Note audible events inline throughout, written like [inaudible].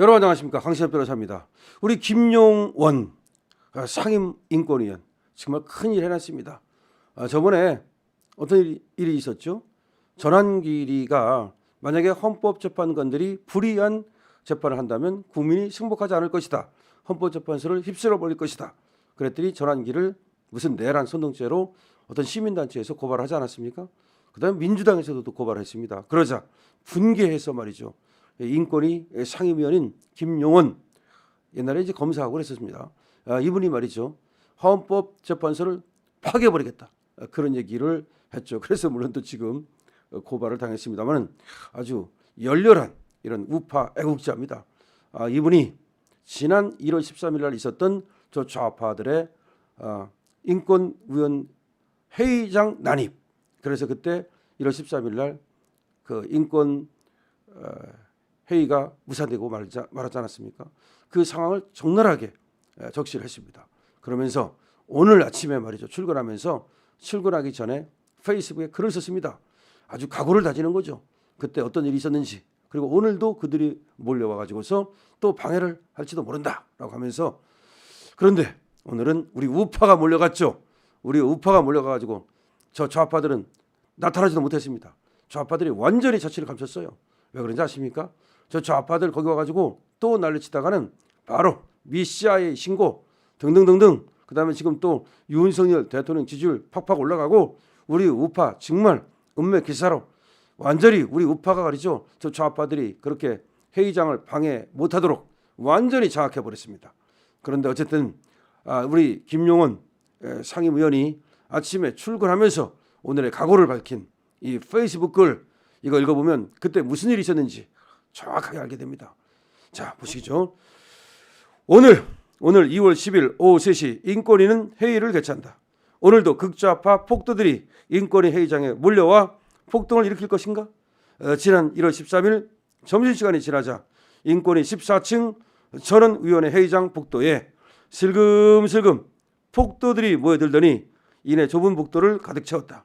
여러분 안녕하십니까 강신엽 변호사입니다. 우리 김용원 아, 상임 인권위원 정말 큰일 해놨습니다. 아, 저번에 어떤 일이, 일이 있었죠? 전환길이가 만약에 헌법재판관들이 불이한 재판을 한다면 국민이 승복하지 않을 것이다. 헌법재판소를 휩쓸어 버릴 것이다. 그랬더니 전환길을 무슨 내란 선동죄로 어떤 시민단체에서 고발하지 않았습니까? 그다음 민주당에서도 또 고발했습니다. 그러자 분개해서 말이죠. 인권위 상임위원인 김용원 옛날에 이제 검사하고 그랬었습니다. 아, 이분이 말이죠. 헌법재판소를 파괴버리겠다. 아, 그런 얘기를 했죠. 그래서 물론 또 지금 고발을 당했습니다만은 아주 열렬한 이런 우파 애국자입니다. 아, 이분이 지난 1월 13일 날 있었던 저 좌파들의 아, 인권위원 회의장 난입. 그래서 그때 1월 13일 날 그 인권 어, 회의가 무산되고 말자, 말하지 않았습니까? 그 상황을 적나라하게 에, 적시를 했습니다. 그러면서 오늘 아침에 말이죠 출근하면서 출근하기 전에 페이스북에 글을 썼습니다. 아주 각오를 다지는 거죠. 그때 어떤 일이 있었는지 그리고 오늘도 그들이 몰려와 가지고서 또 방해를 할지도 모른다라고 하면서 그런데 오늘은 우리 우파가 몰려갔죠. 우리 우파가 몰려가 가지고 저 좌파들은 나타나지도 못했습니다. 좌파들이 완전히 자취를 감췄어요. 왜 그런지 아십니까? 저 좌파들 거기 와가지고 또 난리치다가는 바로 미시아의 신고 등등등등 그 다음에 지금 또 윤석열 대통령 지지율 팍팍 올라가고 우리 우파 정말 음매 기사로 완전히 우리 우파가 가리죠. 저 좌파들이 그렇게 회의장을 방해 못하도록 완전히 장악해 버렸습니다. 그런데 어쨌든 아, 우리 김용원 에, 상임위원이 아침에 출근하면서 오늘의 각오를 밝힌 이 페이스북 글 이거 읽어보면 그때 무슨 일이 있었는지 정확하게 알게 됩니다. 자 보시죠. 오늘 오늘 2월 10일 오후 3시 인권위는 회의를 개최한다. 오늘도 극좌파 폭도들이 인권위 회의장에 몰려와 폭동을 일으킬 것인가? 어, 지난 1월 13일 점심시간이 지나자 인권위 14층 전원위원회 회의장 복도에 슬금슬금 폭도들이 모여들더니 이내 좁은 복도를 가득 채웠다.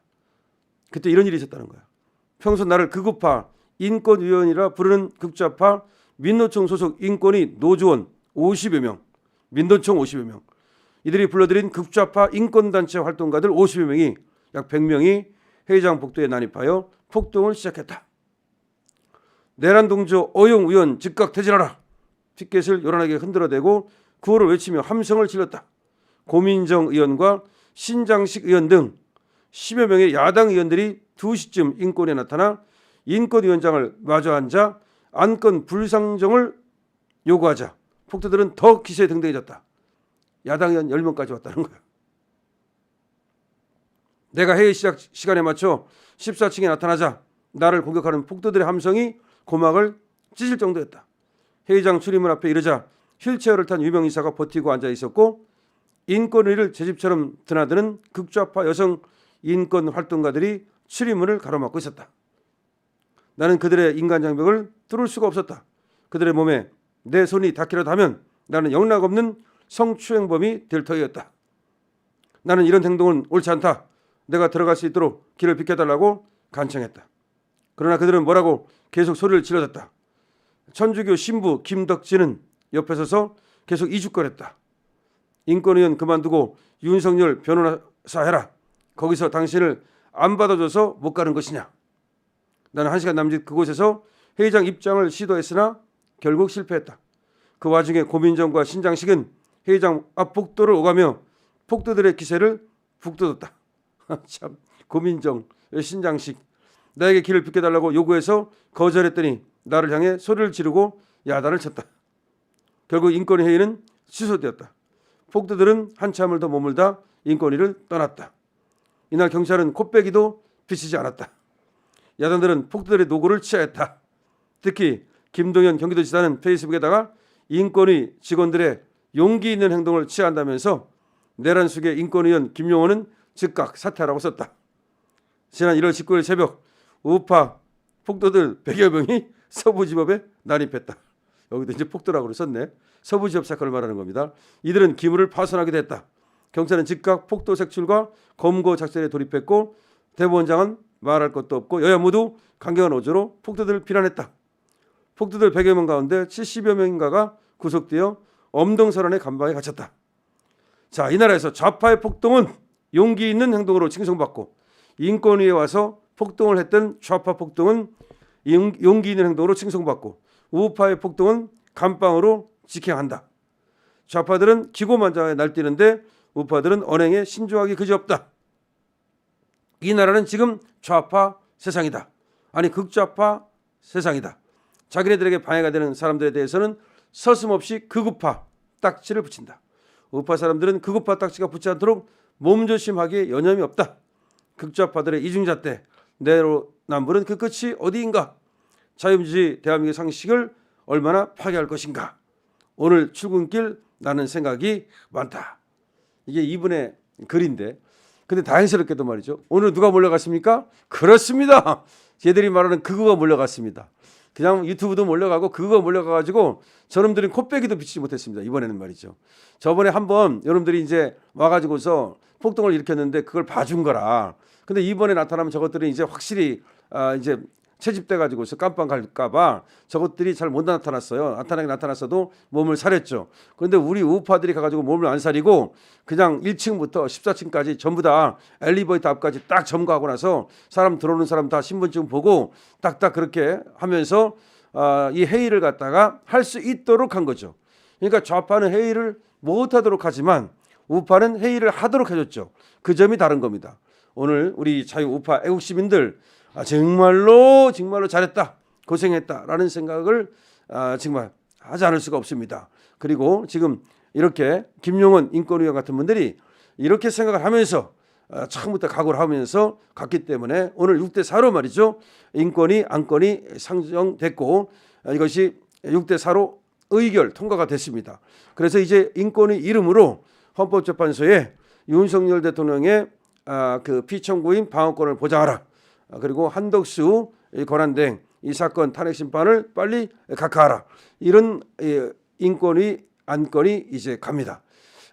그때 이런 일이 있었다는 거야. 평소 나를 극우파 인권위원이라 부르는 극좌파 민노총 소속 인권위 노조원 50여 명, 민노총 50여 명, 이들이 불러들인 극좌파 인권단체 활동가들 50여 명이 약 100명이 회의장 복도에 난입하여 폭동을 시작했다. 내란 동조 어용 의원 즉각 퇴진하라. 피켓을 요란하게 흔들어대고 구호를 외치며 함성을 질렀다. 고민정 의원과 신장식 의원 등 10여 명의 야당 의원들이 2시쯤 인권에 나타나 인권위원장을 마주 앉아 안건 불상정을 요구하자 폭도들은 더 기세에 등등해졌다. 야당 의원 10명까지 왔다는 거야. 내가 회의 시작 시간에 맞춰 14층에 나타나자 나를 공격하는 폭도들의 함성이 고막을 찢을 정도였다. 회의장 출입문 앞에 이르자 휠체어를 탄 유명 인사가 버티고 앉아 있었고 인권위를 제 집처럼 드나드는 극좌파 여성 인권 활동가들이 출입문을 가로막고 있었다. 나는 그들의 인간 장벽을 뚫을 수가 없었다. 그들의 몸에 내 손이 닿기라도 하면 나는 영락 없는 성추행범이 될 터이었다. 나는 이런 행동은 옳지 않다. 내가 들어갈 수 있도록 길을 비켜달라고 간청했다. 그러나 그들은 뭐라고 계속 소리를 질러댔다. 천주교 신부 김덕진은 옆에 서서 계속 이죽거렸다. 인권위원 그만두고 윤석열 변호사 해라. 거기서 당신을 안 받아줘서 못 가는 것이냐. 나는 한 시간 남짓 그곳에서 회의장 입장을 시도했으나 결국 실패했다. 그 와중에 고민정과 신장식은 회의장 앞 복도를 오가며 폭도들의 기세를 북돋았다. [laughs] 참 고민정, 신장식 나에게 길을 비켜달라고 요구해서 거절했더니 나를 향해 소리를 지르고 야단을 쳤다. 결국 인권위 회의는 취소되었다. 폭도들은 한참을 더 머물다 인권위를 떠났다. 이날 경찰은 코빼기도 비치지 않았다. 야당들은 폭도들의 노고를 취하했다. 특히 김동연 경기도지사는 페이스북에다가 인권위 직원들의 용기 있는 행동을 취한다면서 내란 속의 인권위원 김용호는 즉각 사퇴하라고 썼다. 지난 1월 19일 새벽 우파 폭도들 100여 명이 서부지법에 난입했다. 여기도 이제 폭도라고 썼네. 서부지법 사건을 말하는 겁니다. 이들은 기물을 파손하기도 했다. 경찰은 즉각 폭도 색출과 검거 작전에 돌입했고 대법원장은 말할 것도 없고 여야 모두 강경한 어조로 폭도들을 비난했다. 폭도들 100여 명 가운데 70여 명인가가 구속되어 엄동설안의 감방에 갇혔다. 자, 이 나라에서 좌파의 폭동은 용기 있는 행동으로 칭송받고 인권위에 와서 폭동을 했던 좌파 폭동은 용- 용기 있는 행동으로 칭송받고 우파의 폭동은 감방으로 직행한다. 좌파들은 기고만장하게 날뛰는데 우파들은 언행에 신중하기 그지없다. 이 나라는 지금 좌파 세상이다. 아니 극좌파 세상이다. 자기네들에게 방해가 되는 사람들에 대해서는 서슴없이 극우파 딱지를 붙인다. 우파 사람들은 극우파 딱지가 붙지 않도록 몸조심하기에 여념이 없다. 극좌파들의 이중자 때 내로남불은 그 끝이 어디인가? 자유민주주의 대한민국의 상식을 얼마나 파괴할 것인가? 오늘 출근길 나는 생각이 많다. 이게 이분의 글인데 근데 다행스럽게도 말이죠. 오늘 누가 몰려갔습니까? 그렇습니다. 쟤들이 말하는 그거가 몰려갔습니다. 그냥 유튜브도 몰려가고 그거 몰려가가지고 저놈들은 코빼기도 비치지 못했습니다. 이번에는 말이죠. 저번에 한번 여러분들이 이제 와가지고서 폭동을 일으켰는데 그걸 봐준 거라. 근데 이번에 나타나면 저것들은 이제 확실히 아 이제 채집돼 가지고서 깜빵 갈까봐 저것들이 잘 못 나타났어요. 나타나긴 나타났어도 몸을 사렸죠. 그런데 우리 우파들이 가가지고 몸을 안 사리고 그냥 1층부터 14층까지 전부 다 엘리베이터 앞까지 딱 점거하고 나서 사람 들어오는 사람 다 신분증 보고 딱딱 그렇게 하면서 아, 이 회의를 갖다가 할 수 있도록 한 거죠. 그러니까 좌파는 회의를 못하도록 하지만 우파는 회의를 하도록 해줬죠. 그 점이 다른 겁니다. 오늘 우리 자유 우파 애국 시민들 아, 정말로 정말로 잘했다 고생했다라는 생각을 아, 정말 하지 않을 수가 없습니다. 그리고 지금 이렇게 김용원 인권위원 같은 분들이 이렇게 생각을 하면서 아, 처음부터 각오를 하면서 갔기 때문에 오늘 6대 4로 말이죠 인권위 안건이 상정됐고 아, 이것이 6대 4로 의결 통과가 됐습니다. 그래서 이제 인권위 이름으로 헌법재판소에 윤석열 대통령의 아, 그 피청구인 방어권을 보장하라. 아, 그리고 한덕수 이 권한대행 이 사건 탄핵 심판을 빨리 각하하라. 이런 예, 인권위 안건이 이제 갑니다.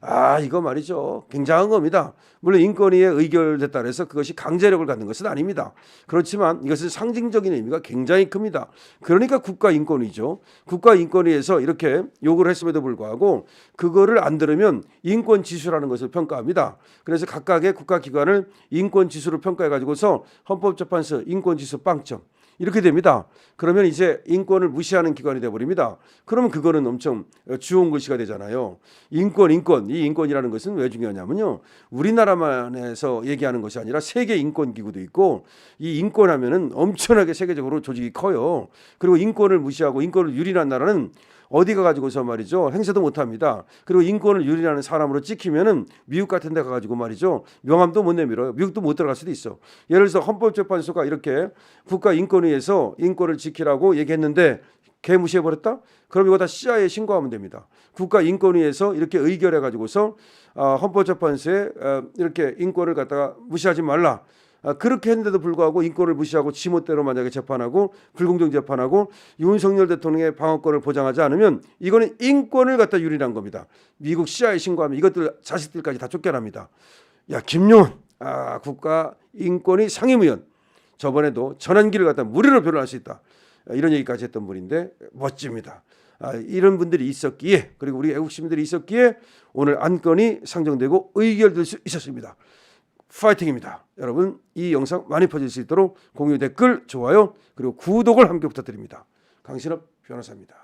아 이거 말이죠 굉장한 겁니다. 물론 인권위에 의결됐다 그래서 그것이 강제력을 갖는 것은 아닙니다. 그렇지만 이것은 상징적인 의미가 굉장히 큽니다. 그러니까 국가인권위죠. 국가인권위에서 이렇게 요구를 했음에도 불구하고 그거를 안 들으면 인권 지수라는 것을 평가합니다. 그래서 각각의 국가기관을 인권 지수로 평가해 가지고서 헌법재판소 인권 지수 빵점 이렇게 됩니다. 그러면 이제 인권을 무시하는 기관이 돼 버립니다. 그러면 그거는 엄청 주온 글씨가 되잖아요. 인권, 인권. 이 인권이라는 것은 왜 중요하냐면요. 우리나라만에서 얘기하는 것이 아니라 세계 인권 기구도 있고 이 인권 하면은 엄청나게 세계적으로 조직이 커요. 그리고 인권을 무시하고 인권을 유린한 나라는 어디 가가지고서 말이죠 행세도 못합니다. 그리고 인권을 유린하는 사람으로 찍히면은 미국 같은 데 가가지고 말이죠 명함도 못 내밀어요. 미국도 못 들어갈 수도 있어. 예를 들어서 헌법재판소가 이렇게 국가인권위에서 인권을 지키라고 얘기했는데 개 무시해 버렸다? 그럼 이거 다 CIA에 신고하면 됩니다. 국가인권위에서 이렇게 의결해 가지고서 어, 헌법재판소에 어, 이렇게 인권을 갖다가 무시하지 말라. 아, 그렇게 했는데도 불구하고 인권을 무시하고 지멋대로 만약에 재판하고 불공정 재판하고 윤석열 대통령의 방어권을 보장하지 않으면 이거는 인권을 갖다 유린한 겁니다. 미국 CIA 신고하면 이것들 자식들까지 다 쫓겨납니다. 야 김용원 아, 국가 인권위 상임위원 저번에도 전환기를 갖다 무료로 변호할 수 있다. 아, 이런 얘기까지 했던 분인데 멋집니다. 아, 이런 분들이 있었기에 그리고 우리 애국 시민들이 있었기에 오늘 안건이 상정되고 의결될 수 있었습니다. 파이팅입니다. 여러분 이 영상 많이 퍼질 수 있도록 공유 댓글 좋아요 그리고 구독을 함께 부탁드립니다. 강신업 변호사입니다.